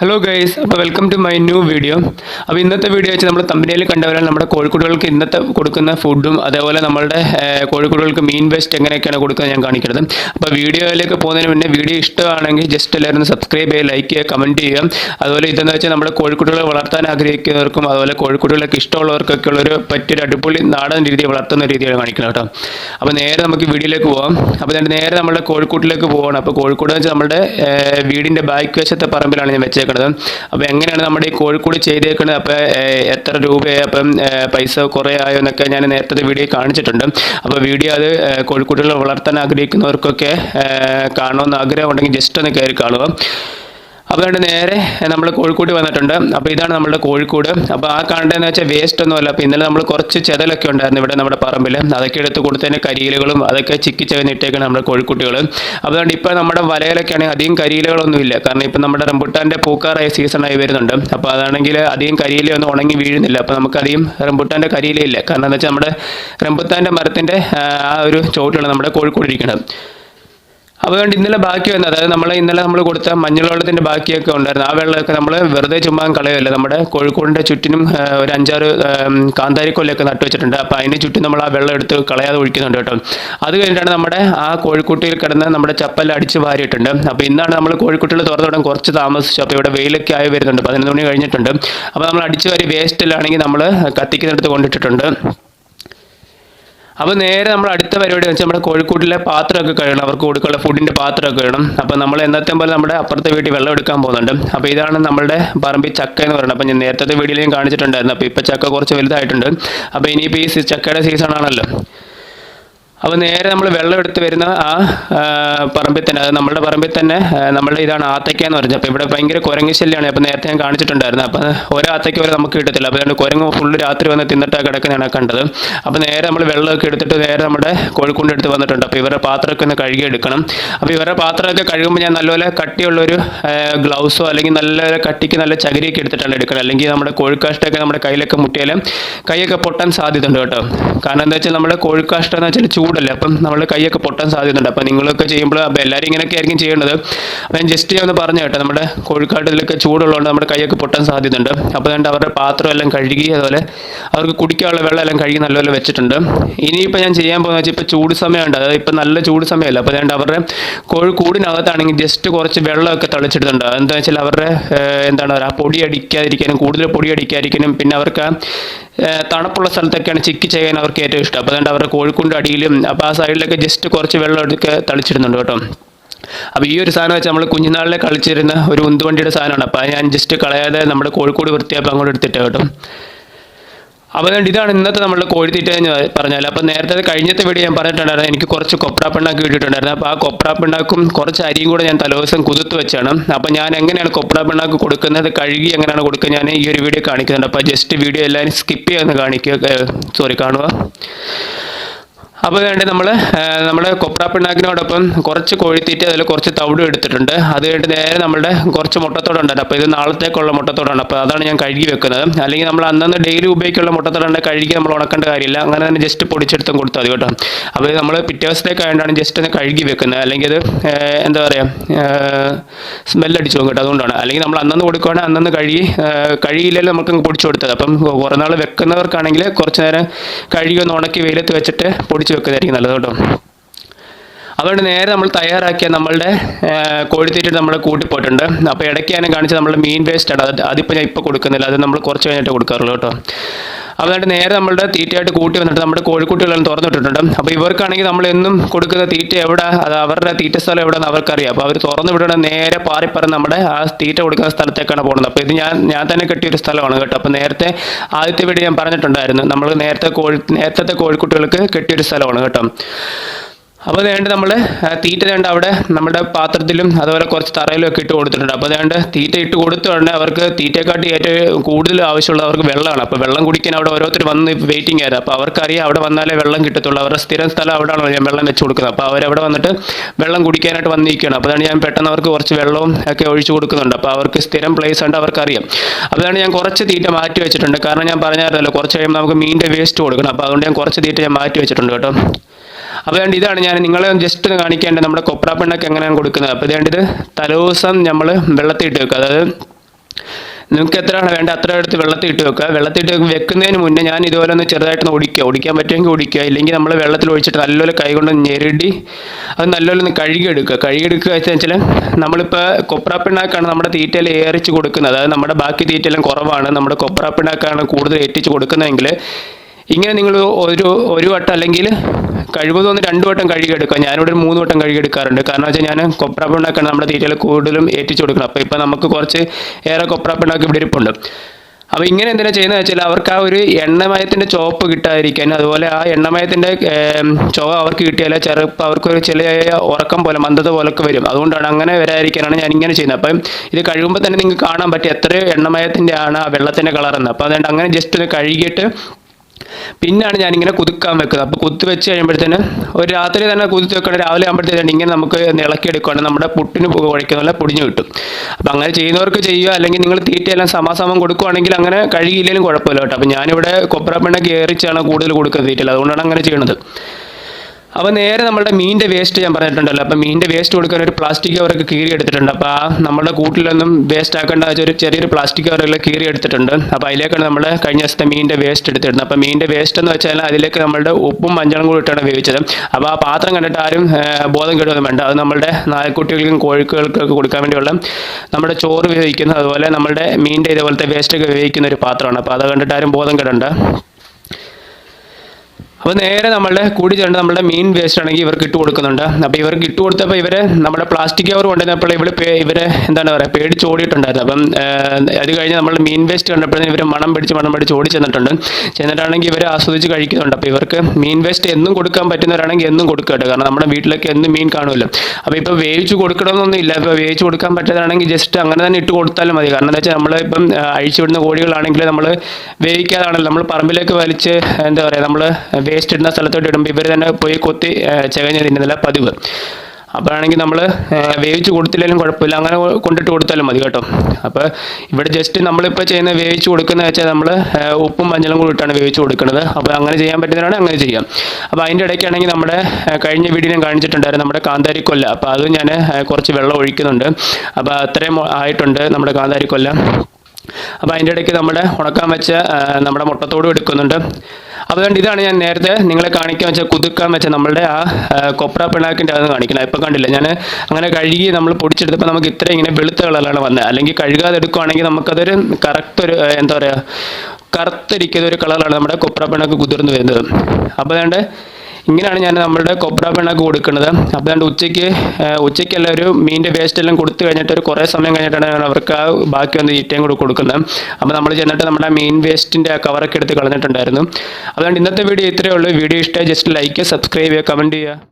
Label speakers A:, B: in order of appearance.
A: Hello guys അപ്പോൾ welcome to my new video അപ്പോൾ ഇന്നത്തെ വീഡിയോ വെച്ച് നമ്മൾ തമ്പനിയിൽ കണ്ടവരാൻ നമ്മുടെ കോഴിക്കുട്ടികൾക്ക് ഇന്നത്തെ കൊടുക്കുന്ന ഫുഡും അതേപോലെ നമ്മുടെ കോഴിക്കുട്ടികൾക്ക് മീൻ വേസ്റ്റ് എങ്ങനെയൊക്കെയാണ് കൊടുക്കുന്നത് ഞാൻ കാണിക്കുന്നത് അപ്പോൾ വീഡിയോയിലേക്ക് പോകുന്നതിന് മുന്നേ വീഡിയോ ഇഷ്ടമാണെങ്കിൽ ജസ്റ്റ് എല്ലാവരും സബ്സ്ക്രൈബ് ചെയ്യുക ലൈക്ക് ചെയ്യുക കമന്റ് ചെയ്യുക. അതുപോലെ ഇതെന്ന് വെച്ചാൽ നമ്മുടെ കോഴിക്കുട്ടികളെ വളർത്താൻ ആഗ്രഹിക്കുന്നവർക്കും അതുപോലെ കോഴിക്കുട്ടികളൊക്കെ ഇഷ്ടമുള്ളവർക്കൊക്കെ ഉള്ളൊരു പറ്റിയൊരു അടിപൊളി നാടൻ രീതിയിൽ വളർത്തുന്ന രീതിയാണ് കാണിക്കുന്നത് കേട്ടോ. അപ്പോൾ നേരെ നമുക്ക് വീഡിയോയിലേക്ക് പോകാം അപ്പോൾ നേരെ നമ്മുടെ കോഴിക്കൂട്ടിലേക്ക് പോകണം അപ്പോൾ കോഴിക്കോട് വെച്ചാൽ നമ്മുടെ വീടിന്റെ ബാക്ക് വശത്തെ പറമ്പിലാണ് ഞാൻ വെച്ചേക്കുന്നത്. അപ്പോൾ എങ്ങനെയാണ് നമ്മുടെ ഈ കോഴിക്കോട് ചെയ്തേക്കുന്നത് അപ്പോൾ എത്ര രൂപയായി? അപ്പം പൈസ കുറേ ആയോ എന്നൊക്കെ ഞാൻ നേരത്തെ വീഡിയോ കാണിച്ചിട്ടുണ്ട്. അപ്പോൾ വീഡിയോ അത് കോഴിക്കോട്ടുകൾ വളർത്താൻ ആഗ്രഹിക്കുന്നവർക്കൊക്കെ കാണുമെന്ന് ആഗ്രഹം ഉണ്ടെങ്കിൽ ജസ്റ്റ് ഒന്ന് കയറി കാണുക. അതുകൊണ്ട് നേരെ നമ്മൾ കോഴിക്കോട് വന്നിട്ടുണ്ട്. അപ്പോൾ ഇതാണ് നമ്മുടെ കോഴിക്കോട്. അപ്പോൾ ആ കാണേണ്ടതെന്ന് വെച്ചാൽ വേസ്റ്റ് ഒന്നുമല്ല അപ്പോൾ ഇന്നലെ നമ്മൾ കുറച്ച് ചെതലൊക്കെ ഉണ്ടായിരുന്നു ഇവിടെ നമ്മുടെ പറമ്പിൽ അതൊക്കെ എടുത്ത് കൊടുത്തതിന് കരിയിലുകളും അതൊക്കെ ചിക്കി ചകഞ്ഞിട്ടേക്കാണ് നമ്മുടെ കോഴിക്കുട്ടികൾ അതുകൊണ്ട് ഇപ്പോൾ നമ്മുടെ വലയിലൊക്കെ ആണെങ്കിൽ അധികം കരിയിലകളൊന്നുമില്ല. കാരണം ഇപ്പം നമ്മുടെ റംബുട്ടാന്റെ പൂക്കാറായ സീസണായി വരുന്നുണ്ട്. അപ്പോൾ അതാണെങ്കിൽ അധികം കരിയിലൊന്നും ഉണങ്ങി വീഴുന്നില്ല. അപ്പോൾ നമുക്ക് അധികം റംബുട്ടാന്റെ കരിയിലയില്ല കാരണം എന്താ വെച്ചാൽ നമ്മുടെ റംബുത്താന്റെ മരത്തിന്റെ ആ ഒരു ചോട്ടിലാണ് നമ്മുടെ കോഴിക്കോട് ഇരിക്കുന്നത് അതുകൊണ്ട് ഇന്നലെ ബാക്കി വന്നത് അതായത് നമ്മൾ ഇന്നലെ നമ്മൾ കൊടുത്ത മഞ്ഞൾ വെള്ളത്തിന്റെ ബാക്കിയൊക്കെ ഉണ്ടായിരുന്നു. ആ വെള്ളമൊക്കെ നമ്മൾ വെറുതെ ചുമ്മാ കളയുമല്ലോ നമ്മുടെ കോഴിക്കോടിന്റെ ചുറ്റിനും ഒരു അഞ്ചാറ് കാന്താരിക്കൊല്ലൊക്കെ നട്ടു വെച്ചിട്ടുണ്ട്. അപ്പോൾ അതിന് ചുറ്റും നമ്മൾ ആ വെള്ളം എടുത്ത് കളയാതെ ഒഴിക്കുന്നുണ്ട് കേട്ടോ. അത് കഴിഞ്ഞിട്ടാണ് നമ്മുടെ ആ കോഴിക്കുട്ടിയിൽ കിടന്ന് നമ്മുടെ ചപ്പൽ അടിച്ച് വാരിയിട്ടുണ്ട്. അപ്പോൾ ഇന്നാണ് നമ്മൾ കോഴിക്കുട്ടികൾ തുറന്നുവിടാൻ കുറച്ച് താമസിച്ചു. അപ്പോൾ ഇവിടെ വെയിലൊക്കെ ആയി വരുന്നുണ്ട്. പതിനൊന്ന് മണി കഴിഞ്ഞിട്ടുണ്ട്. അപ്പോൾ നമ്മൾ അടിച്ച് വാരി വേസ്റ്റിലാണെങ്കിൽ നമ്മൾ കത്തിക്കുന്നിടത്ത് കൊണ്ടിട്ടിട്ടുണ്ട്. അപ്പോൾ നേരെ നമ്മൾ അടുത്ത പരിപാടി വെച്ചാൽ നമ്മുടെ കോഴിക്കോട്ടിലെ പാത്രമൊക്കെ കഴിയണം. അവർക്ക് കൊടുക്കാനുള്ള ഫുഡിന്റെ പാത്രമൊക്കെ വേണം അപ്പോൾ നമ്മൾ എന്നത്തെ പോലെ നമ്മുടെ അപ്പുറത്തെ വീട്ടിൽ വെള്ളം എടുക്കാൻ പോകുന്നുണ്ട്. അപ്പോൾ ഇതാണ് നമ്മുടെ പറമ്പിൽ ചക്ക എന്ന് പറയുന്നത്. അപ്പോൾ ഞാൻ നേരത്തെ വീഡിയോയിൽ കാണിച്ചിട്ടുണ്ടായിരുന്നു. അപ്പോൾ ഇപ്പോൾ ചക്ക കുറച്ച് വലുതായിട്ടുണ്ട്. അപ്പോൾ ഇനിയിപ്പോൾ ഈ ചക്കയുടെ സീസൺ ആണല്ലോ. അപ്പോൾ നേരെ നമ്മൾ വെള്ളം എടുത്ത് വരുന്ന ആ പറമ്പിൽ തന്നെ അത് നമ്മുടെ പറമ്പിൽ തന്നെ നമ്മളുടെ ഇതാണ് ആത്തയ്ക്ക എന്ന് പറഞ്ഞത്. അപ്പോൾ ഇവിടെ ഭയങ്കര കുരങ്ങ് ശല്യമാണ്. അപ്പോൾ നേരത്തെ ഞാൻ കാണിച്ചിട്ടുണ്ടായിരുന്നു. അപ്പോൾ ഓരോ ആത്തയ്ക്ക വരെ നമുക്ക് കിട്ടത്തില്ല. അപ്പോൾ അതുകൊണ്ട് കുരങ്ങ് ഫുള്ള് രാത്രി വന്ന് തിന്നിട്ടാണ് കിടക്കുന്നതാണ് കണ്ടത്. അപ്പോൾ നേരെ നമ്മൾ വെള്ളമൊക്കെ എടുത്തിട്ട് നേരെ നമ്മുടെ കോഴിക്കൊണ്ട് എടുത്ത് വന്നിട്ടുണ്ട്. അപ്പോൾ ഇവരുടെ പാത്രമൊക്കെ ഒന്ന് കഴുകി എടുക്കണം അപ്പോൾ ഇവരുടെ പാത്രമൊക്കെ കഴുകുമ്പോൾ ഞാൻ നല്ലപോലെ കട്ടിയുള്ളൊരു ഗ്ലൗസോ അല്ലെങ്കിൽ നല്ല കട്ടിക്ക് നല്ല ചകിരിയൊക്കെ എടുത്തിട്ടാണ് എടുക്കണം അല്ലെങ്കിൽ നമ്മുടെ കോഴിക്കാഷ്ടമൊക്കെ നമ്മുടെ കയ്യിലൊക്കെ മുട്ടിയാലും കൈയൊക്കെ പൊട്ടാൻ സാധ്യതയുണ്ട് കേട്ടോ. കാരണം എന്താ വെച്ചാൽ നമ്മുടെ കോഴിക്കാഷ്ടം എന്ന് വെച്ചാൽ ചൂടല്ലേ? അപ്പം നമ്മുടെ കൈയൊക്കെ പൊട്ടാൻ സാധ്യതയുണ്ട്. അപ്പം നിങ്ങളൊക്കെ ചെയ്യുമ്പോൾ അപ്പം എല്ലാവരും ഇങ്ങനെയൊക്കെ ആയിരിക്കും ചെയ്യേണ്ടത്. അപ്പം ജസ്റ്റ് ഞാൻ ഒന്ന് പറഞ്ഞു കേട്ടോ നമ്മുടെ കോഴിക്കാട്ടിലൊക്കെ ചൂടുള്ളതുകൊണ്ട് നമ്മുടെ കൈയൊക്കെ പൊട്ടാൻ സാധ്യതയുണ്ട്. അപ്പോൾ അതുകൊണ്ട് അവരുടെ പാത്രം എല്ലാം കഴുകി അതുപോലെ അവർക്ക് കുടിക്കാനുള്ള വെള്ളം എല്ലാം കഴുകി നല്ലപോലെ വെച്ചിട്ടുണ്ട്. ഇനിയിപ്പോൾ ഞാൻ ചെയ്യാൻ പോകുന്നത് വെച്ചാൽ ഇപ്പോൾ ചൂട് സമയമുണ്ട്. അതായത് ഇപ്പം നല്ല ചൂട് സമയമല്ല. അപ്പോൾ അതുകൊണ്ട് അവരുടെ കോഴി കൂടിനകത്താണെങ്കിൽ ജസ്റ്റ് കുറച്ച് വെള്ളമൊക്കെ തളിച്ചിടുന്നുണ്ട്. എന്താ വെച്ചാൽ അവരുടെ എന്താണ് പറയുക പൊടി അടിക്കാതിരിക്കാനും കൂടുതൽ പൊടി അടിക്കാതിരിക്കാനും പിന്നെ അവർക്ക് തണുപ്പുള്ള സ്ഥലത്തൊക്കെയാണ് ചിക്കി ചെയ്യാൻ അവർക്ക് ഏറ്റവും ഇഷ്ടം. അപ്പോൾ അതുകൊണ്ട് അവരുടെ കോഴിക്കൊണ്ട് അടിയിലും അപ്പോൾ ആ സൈഡിലൊക്കെ ജസ്റ്റ് കുറച്ച് വെള്ളം എടുക്കുക തളിച്ചിടുന്നുണ്ട് കേട്ടോ. അപ്പോൾ ഈ ഒരു സാധനം വെച്ച് നമ്മൾ കുഞ്ഞുനാളിലെ കളിച്ചിരുന്ന ഒരു ഉന്തുവണ്ടിയുടെ സാധനമാണ്. അപ്പോൾ ഞാൻ ജസ്റ്റ് കളയാതെ നമ്മുടെ കോഴിക്കോട് വൃത്തിയായപ്പോൾ അങ്ങോട്ട് എടുത്തിട്ട് കേട്ടോ. അപ്പോൾ അതുകൊണ്ട് ഇതാണ് ഇന്നത്തെ നമ്മൾ കോഴിത്തീറ്റ എന്ന് പറഞ്ഞാൽ അപ്പോൾ നേരത്തെ കഴിഞ്ഞത്തെ വീഡിയോ ഞാൻ പറഞ്ഞിട്ടുണ്ടായിരുന്നു. എനിക്ക് കുറച്ച് കൊപ്ര പിണ്ണാക്ക് കിട്ടിയിട്ടുണ്ടായിരുന്നു. അപ്പോൾ ആ കൊപ്രാപ്പിണ്ണാക്കും കുറച്ച് അരിയും കൂടെ ഞാൻ തലേദിവസം കുതിർത്ത് വെച്ചാണ്. അപ്പോൾ ഞാൻ എങ്ങനെയാണ് കൊപ്രാപ്പിണ്ണാക്ക് കൊടുക്കുന്നത്? കഴുകി എങ്ങനെയാണ് കൊടുക്കുക ഞാൻ ഈ ഒരു വീഡിയോ കാണിക്കുന്നുണ്ട്. അപ്പോൾ ജസ്റ്റ് വീഡിയോ എല്ലാവരും സ്കിപ്പ് ചെയ്യാന്ന് കാണിക്കുക സോറി കാണുക. അപ്പോൾ വേണ്ടി നമ്മൾ നമ്മുടെ കൊപ്ര പിണ്ണാക്കിനോടൊപ്പം കുറച്ച് കോഴിത്തീറ്റ അതിൽ കുറച്ച് തവിടും എടുത്തിട്ടുണ്ട്. അത് കഴിഞ്ഞിട്ട് നേരെ നമ്മുടെ കുറച്ച് മുട്ടത്തോടുണ്ടല്ലോ അപ്പോൾ ഇത് നാളത്തേക്കുള്ള മുട്ടത്തോടാണ്. അപ്പോൾ അതാണ് ഞാൻ കഴുകി വെക്കുന്നത്. അല്ലെങ്കിൽ നമ്മൾ അന്നന്ന് ഡെയിലി ഉപയോഗിക്കുള്ള മുട്ടത്തോടുണ്ട് കഴുകി നമ്മൾ ഉണക്കേണ്ട കാര്യമില്ല. അങ്ങനെ തന്നെ ജസ്റ്റ് പൊടിച്ചെടുത്തും കൊടുത്താൽ മതി കേട്ടോ. അപ്പോൾ നമ്മൾ പിറ്റേ ദിവസത്തേക്ക് ആയതുകൊണ്ടാണ് ജസ്റ്റ് ഒന്ന് കഴുകി വെക്കുന്നത്. അല്ലെങ്കിൽ ഏഹ്, എന്താ പറയുക സ്മെല്ലടിച്ചു കേട്ടോ. അതുകൊണ്ടാണ്. അല്ലെങ്കിൽ നമ്മൾ അന്നന്ന് കൊടുക്കുകയാണെങ്കിൽ അന്നന്ന് കഴുകി കഴുകിയില്ലല്ലോ നമുക്ക് പൊടിച്ചു കൊടുത്തത്. അപ്പം കുറേ നാൾ വെക്കുന്നവർക്കാണെങ്കിൽ കുറച്ച് നേരം കഴുകി ഒന്ന് ഉണക്കി വെയിലത്ത് വെച്ചിട്ട് പൊടിച്ച് വെക്കുന്നതായിരിക്കും നല്ലത് കേട്ടോ. അതുകൊണ്ട് നേരെ നമ്മൾ തയ്യാറാക്കിയ നമ്മളുടെ കോഴിത്തീറ്റ നമ്മൾ കൂട്ടിപ്പോയിട്ടുണ്ട്. അപ്പോൾ ഇടയ്ക്ക് ഞാൻ കാണിച്ച നമ്മുടെ മീൻ വേസ്റ്റ് ആണ് അത് അതിപ്പോൾ ഞാൻ ഇപ്പോൾ കൊടുക്കുന്നില്ല. അത് നമ്മൾ കുറച്ച് കഴിഞ്ഞിട്ട് കൊടുക്കാറുള്ളൂ കേട്ടോ. അതുകൊണ്ട് നേരെ നമ്മളുടെ തീറ്റയായിട്ട് കൂട്ടി വന്നിട്ട് നമ്മുടെ കോഴിക്കുട്ടികളെല്ലാം തുറന്നിട്ടിട്ടുണ്ട്. അപ്പോൾ ഇവർക്കാണെങ്കിൽ നമ്മൾ എന്നും കൊടുക്കുന്ന തീറ്റ എവിടെ? അത് അവരുടെ തീറ്റ സ്ഥലം എവിടെയെന്ന് അവർക്കറിയാം. അപ്പോൾ അവർ തുറന്നു വിടണ നേരെ പാറിപ്പറന്ന് നമ്മുടെ ആ തീറ്റ കൊടുക്കുന്ന സ്ഥലത്തേക്കാണ് പോകുന്നത്. അപ്പോൾ ഇത് ഞാൻ ഞാൻ തന്നെ കെട്ടിയ ഒരു സ്ഥലമാണ് കേട്ടോ. അപ്പോൾ നേരത്തെ ആദ്യത്തെ വീട് ഞാൻ പറഞ്ഞിട്ടുണ്ടായിരുന്നു. നമ്മൾ നേരത്തെ കോഴി നേരത്തെ കോഴിക്കുട്ടികൾക്ക് കെട്ടിയൊരു സ്ഥലമാണ് കേട്ടോ. അപ്പോൾ അതുകൊണ്ട് നമ്മൾ തീറ്റ വേണ്ട അവിടെ നമ്മുടെ പാത്രത്തിലും അതുപോലെ കുറച്ച് തറയിലും ഒക്കെ ഇട്ട് കൊടുത്തിട്ടുണ്ട്. അപ്പോൾ അതുകൊണ്ട് തീറ്റ ഇട്ട് കൊടുത്തുകൊണ്ട് അവർക്ക് തീറ്റയെക്കാട്ടി ഏറ്റവും കൂടുതൽ ആവശ്യമുള്ളത് അവർക്ക് വെള്ളമാണ്. അപ്പോൾ വെള്ളം കുടിക്കാൻ അവിടെ ഓരോരുത്തർ വന്ന് വെയിറ്റിംഗ് ആയിരുന്നു. അപ്പോൾ അവർക്കറിയാം അവിടെ വന്നാലേ വെള്ളം കിട്ടത്തുള്ളൂ. അവരുടെ സ്ഥിരം സ്ഥലം അവിടെയാണല്ലോ ഞാൻ വെള്ളം വെച്ച് കൊടുക്കുന്നത്. അപ്പോൾ അവരവിടെ വന്നിട്ട് വെള്ളം കുടിക്കാനായിട്ട് വന്നിരിക്കുകയാണ്. അപ്പോൾ അതാണ് ഞാൻ പെട്ടെന്ന് അവർക്ക് കുറച്ച് വെള്ളവും ഒക്കെ ഒഴിച്ചു കൊടുക്കുന്നുണ്ട്. അപ്പോൾ അവർക്ക് സ്ഥിരം പ്ലേസ് ഉണ്ട് അവർക്കറിയാം. അതാണ് ഞാൻ കുറച്ച് തീറ്റ മാറ്റി വെച്ചിട്ടുണ്ട്. കാരണം ഞാൻ പറഞ്ഞായിരുന്നല്ലോ കുറച്ച് കഴിയുമ്പോൾ നമുക്ക് മീനിന്റെ വേസ്റ്റ് കൊടുക്കണം. അപ്പോൾ അതുകൊണ്ട് ഞാൻ കുറച്ച് തീറ്റ ഞാൻ മാറ്റി വെച്ചിട്ടുണ്ട് കേട്ടോ. അതുകൊണ്ട് ഇതാണ് ഞാൻ നിങ്ങളെ ജസ്റ്റ് ഒന്ന് കാണിക്കേണ്ടത് നമ്മുടെ കൊപ്ര പെണ്ണൊക്കെ എങ്ങനെയാണ് കൊടുക്കുന്നത്. അപ്പോൾ ഇതേണ്ടത് ഇത് തലേദിവസം നമ്മൾ വെള്ളത്തിൽ ഇട്ട് വെക്കുക. അതായത് നിങ്ങൾക്ക് എത്രയാണ് വേണ്ട അത്ര എടുത്ത് വെള്ളത്തിൽ ഇട്ട് വെക്കുക. വെള്ളത്തിൽ ഇട്ട് വെക്കുന്നതിന് മുന്നേ ഞാൻ ഇതുപോലെ ഒന്ന് ചെറുതായിട്ടൊന്ന് ഒടിക്കുക. ഒടിക്കാൻ പറ്റുമെങ്കിൽ ഒടിക്കുക. ഇല്ലെങ്കിൽ നമ്മൾ വെള്ളത്തിൽ ഒഴിച്ചിട്ട് നല്ലപോലെ കൈകൊണ്ട് ഞെരുടി അത് നല്ലപോലെ ഒന്ന് കഴുകിയെടുക്കുക. കഴുകിയെടുക്കുക വെച്ചാൽ നമ്മളിപ്പോൾ കൊപ്ര പിണ്ണാക്കാണ് നമ്മുടെ തീറ്റയിൽ ഏറിച്ച് കൊടുക്കുന്നത്. അതായത് നമ്മുടെ ബാക്കി തീറ്റയെല്ലാം കുറവാണ്. നമ്മുടെ കൊപ്ര പിണ്ണാക്കാണ് കൂടുതൽ ഏറ്റിച്ച് കൊടുക്കുന്നതെങ്കിൽ ഇങ്ങനെ നിങ്ങൾ ഒരു ഒരു വട്ടം അല്ലെങ്കിൽ കഴിവതും ഒന്ന് രണ്ട് വട്ടം കഴുകിയെടുക്കുക ഞാനിവിടെ ഒരു മൂന്ന് വട്ടം കഴുകിയെടുക്കാറുണ്ട്. കാരണം വെച്ചാൽ ഞാൻ കൊപ്രാപ്പിണ്ടാക്കാണ് നമ്മുടെ തീറ്റയിൽ കൂടുതലും ഏറ്റിച്ച് കൊടുക്കണം അപ്പോൾ ഇപ്പോൾ നമുക്ക് കുറച്ച് ഏറെ കൊപ്രാപ്പിണ്ടാക്കി ഇവിടെ ഇരിപ്പുണ്ട്. അപ്പോൾ ഇങ്ങനെ എന്തിനാ ചെയ്യുന്നത് വെച്ചാൽ അവർക്ക് ആ ഒരു എണ്ണമയത്തിന്റെ ചോപ്പ് കിട്ടാതിരിക്കാൻ അതുപോലെ ആ എണ്ണമയത്തിന്റെ ചുവ അവർക്ക് കിട്ടിയാൽ ചെറുപ്പം അവർക്കൊരു ചെറിയ ഉറക്കം പോലെ മന്ദത പോലൊക്കെ വരും. അതുകൊണ്ടാണ് അങ്ങനെ വരാതിരിക്കാനാണ് ഞാൻ ഇങ്ങനെ ചെയ്യുന്നത്. അപ്പം ഇത് കഴുകുമ്പോൾ തന്നെ നിങ്ങൾക്ക് കാണാൻ പറ്റും എത്രയോ എണ്ണമയത്തിന്റെ ആണ് ആ വെള്ളത്തിന്റെ കളറെന്ന് അപ്പോൾ അതുകൊണ്ട് അങ്ങനെ ജസ്റ്റ് ഒന്ന് കഴുകിയിട്ട് പിന്നാണ് ഞാനിങ്ങനെ കുതുക്കാൻ വെക്കുന്നത്. അപ്പോൾ കുത്തി വെച്ച് കഴിയുമ്പോഴത്തേന് ഒരു രാത്രി തന്നെ കുതിച്ച് വെക്കണം രാവിലെ ആകുമ്പോഴത്തേന് ഇങ്ങനെ നമുക്ക് ഇളക്കി ഇളക്കിയെടുക്കുകയാണ് നമ്മുടെ പുട്ടിന് പോലെ പൊടിഞ്ഞു കിട്ടും. അപ്പോൾ അങ്ങനെ ചെയ്യുന്നവർക്ക് ചെയ്യുക അല്ലെങ്കിൽ നിങ്ങൾ തീറ്റയെല്ലാം സമാസമം കൊടുക്കുകയാണെങ്കിൽ അങ്ങനെ കഴുകിയില്ലെങ്കിലും കുഴപ്പമില്ല കേട്ടോ. അപ്പോൾ ഞാനിവിടെ കൊപ്ര കയറിച്ചാണ് കൂടുതൽ കൊടുക്കുന്നത് തീറ്റയിൽ. അതുകൊണ്ടാണ് അങ്ങനെ ചെയ്യുന്നത് അപ്പോൾ നേരെ നമ്മുടെ മീനിന്റെ വേസ്റ്റ് ഞാൻ പറഞ്ഞിട്ടുണ്ടല്ലോ. അപ്പോൾ മീനിന്റെ വേസ്റ്റ് കൊടുക്കാൻ ഒരു പ്ലാസ്റ്റിക് കവറൊക്കെ കീറി എടുത്തിട്ടുണ്ട്. അപ്പോൾ ആ നമ്മുടെ കൂട്ടിലൊന്നും വേസ്റ്റ് ആക്കേണ്ട ഒരു ചെറിയൊരു പ്ലാസ്റ്റിക് കവറെല്ലാം കീറി എടുത്തിട്ടുണ്ട്. അപ്പോൾ അതിലേക്കാണ് നമ്മൾ കഴിഞ്ഞ ദിവസത്തെ മീനിന്റെ വേസ്റ്റ് എടുത്തിരുന്നത്. അപ്പോൾ മീനിന്റെ വേസ്റ്റ് എന്ന് വെച്ചാൽ അതിലേക്ക് നമ്മളുടെ ഉപ്പും മഞ്ഞളും കൂടി ഇട്ടാണ് വേവിച്ചത്. അപ്പോൾ ആ പാത്രം കണ്ടിട്ട് ആരും ബോധം കെടുവൊന്നും വേണ്ട. അത് നമ്മുടെ നായക്കുട്ടികൾക്കും കോഴിക്കുകൾക്കൊക്കെ കൊടുക്കാൻ വേണ്ടിയുള്ള നമ്മുടെ ചോറ് ഉപയോഗിക്കുന്ന അതുപോലെ നമ്മുടെ മീനിന്റെ ഇതേപോലത്തെ വേസ്റ്റൊക്കെ വേവിക്കുന്ന ഒരു പാത്രമാണ്. അപ്പോൾ അത് കണ്ടിട്ട് ആരും ബോധം കെടണ്ട. അപ്പോൾ നേരെ നമ്മളുടെ കൂടി ചേർന്ന് നമ്മുടെ മീൻ വേസ്റ്റ് ആണെങ്കിൽ ഇവർക്ക് ഇട്ട് കൊടുക്കുന്നുണ്ട്. അപ്പോൾ ഇവർക്ക് ഇട്ട് കൊടുത്തപ്പോൾ ഇവരെ നമ്മുടെ പ്ലാസ്റ്റിക് കവർ കൊണ്ടുവന്നപ്പോൾ ഇവർ ഇവരെ എന്താണ് പറയുക പേടിച്ച് ഓടിയിട്ടുണ്ടായിരുന്നു അപ്പം അത് കഴിഞ്ഞ് നമ്മൾ മീൻ വേസ്റ്റ് കണ്ടപ്പോഴത്തേന് ഇവർ മണം പിടിച്ച് മണം പിടിച്ച് ഓടി ചെന്നിട്ടുണ്ട്. ചെന്നിട്ടാണെങ്കിൽ ഇവർ ആസ്വദിച്ച് കഴിക്കുന്നുണ്ട്. അപ്പോൾ ഇവർക്ക് മീൻ വേസ്റ്റ് എന്നും കൊടുക്കാൻ പറ്റുന്നവരാണെങ്കിൽ എന്നും കൊടുക്കുക കേട്ടോ. കാരണം നമ്മുടെ വീട്ടിലൊക്കെ എന്നും മീൻ കാണുമല്ലോ. അപ്പോൾ ഇപ്പോൾ വേവിച്ച് കൊടുക്കണമെന്നൊന്നും ഇല്ല. ഇപ്പോൾ വേവിച്ച് കൊടുക്കാൻ പറ്റുന്നതാണെങ്കിൽ ജസ്റ്റ് അങ്ങനെ തന്നെ ഇട്ട് കൊടുത്താലും മതി. കാരണം എന്താ വെച്ചാൽ നമ്മൾ ഇപ്പം അഴിച്ചുവിടുന്ന കോഴികളാണെങ്കിൽ നമ്മൾ വേവിക്കാതാണല്ലോ. നമ്മൾ പറമ്പിലേക്ക് വലിച്ച് എന്താ പറയുക നമ്മൾ വേസ്റ്റ് ഇടുന്ന സ്ഥലത്തോട്ട് ഇടുമ്പോൾ ഇവർ തന്നെ പോയി കൊത്തി ചകഞ്ഞ് തിന്നുന്നില്ല പതിവ്. അപ്പോഴാണെങ്കിൽ നമ്മൾ വേവിച്ച് കൊടുത്തില്ലെങ്കിലും കുഴപ്പമില്ല. അങ്ങനെ കൊണ്ടിട്ട് കൊടുത്താലും മതി കേട്ടോ. അപ്പോൾ ഇവിടെ ജസ്റ്റ് നമ്മളിപ്പോൾ ചെയ്യുന്ന വേവിച്ച് കൊടുക്കുന്നത് വെച്ചാൽ നമ്മൾ ഉപ്പും മഞ്ഞളും കൂടി ഇട്ടാണ് വേവിച്ച് കൊടുക്കുന്നത്. അപ്പോൾ അങ്ങനെ ചെയ്യാൻ പറ്റുന്നതാണ് അങ്ങനെ ചെയ്യാം. അപ്പോൾ അതിന്റെ ഇടയ്ക്കാണെങ്കിൽ നമ്മുടെ കഴിഞ്ഞ വീഡിയോ ഞാൻ കാണിച്ചിട്ടുണ്ടായിരുന്നു നമ്മുടെ കാന്താരിക്കൊല്ല അപ്പോൾ അത് ഞാൻ കുറച്ച് വെള്ളം ഒഴിക്കുന്നുണ്ട്. അപ്പോൾ അത്രയും ആയിട്ടുണ്ട് നമ്മുടെ കാന്താരിക്കൊല്ല അപ്പോൾ അതിന്റെ ഇടയ്ക്ക് നമ്മുടെ ഉണക്കാൻ വെച്ച നമ്മുടെ മുട്ടത്തോടും എടുക്കുന്നുണ്ട്. അതുകൊണ്ട് ഇതാണ് ഞാൻ നേരത്തെ നിങ്ങളെ കാണിക്കാൻ വെച്ച കുതുക്കാൻ വെച്ച നമ്മളുടെ ആ കൊപ്ര പിണാക്കിന്റെ അതെന്ന് കാണിക്കണം ഇപ്പം കണ്ടില്ല ഞാൻ അങ്ങനെ കഴുകി നമ്മൾ പൊടിച്ചെടുത്തപ്പോൾ നമുക്ക് ഇത്ര ഇങ്ങനെ വെളുത്ത കളറാണ് വന്നത് അല്ലെങ്കിൽ കഴുകാതെ എടുക്കുകയാണെങ്കിൽ നമുക്കതൊരു കറക്റ്റ് ഒരു എന്താ പറയുക കറുത്തിരിക്കുന്ന ഒരു കളറാണ് നമ്മുടെ കൊപ്ര പിണക്ക് കുതിർന്ന് വരുന്നത്. അപ്പോൾ അതുകൊണ്ട് ഇങ്ങനെയാണ് ഞാൻ നമ്മളുടെ കൊപ്ര പിണ്ണാക്ക് കൊടുക്കുന്നത്. അപ്പോൾ രണ്ട് ഉച്ചയ്ക്ക് ഉച്ചയ്ക്കെല്ലാം ഒരു മീനിന്റെ വേസ്റ്റ് എല്ലാം കൊടുത്തു കഴിഞ്ഞിട്ട് ഒരു കുറേ സമയം കഴിഞ്ഞിട്ടാണ് ഞാൻ അവർക്ക് ആ ബാക്കി വന്ന് ഈറ്റയും കൂടി കൊടുക്കുന്നത്. അപ്പോൾ നമ്മൾ ചെന്നിട്ട് നമ്മുടെ മീൻ വേസ്റ്റിന്റെ ആ കവറൊക്കെ എടുത്ത് കളഞ്ഞിട്ടുണ്ടായിരുന്നു. അതുകൊണ്ട് ഇന്നത്തെ വീഡിയോ ഇത്രയേ ഉള്ളൂ. വീഡിയോ ഇഷ്ടമായി ജസ്റ്റ് ലൈക്ക് സബ്സ്ക്രൈബ് ചെയ്യുക കമന്റ് ചെയ്യുക.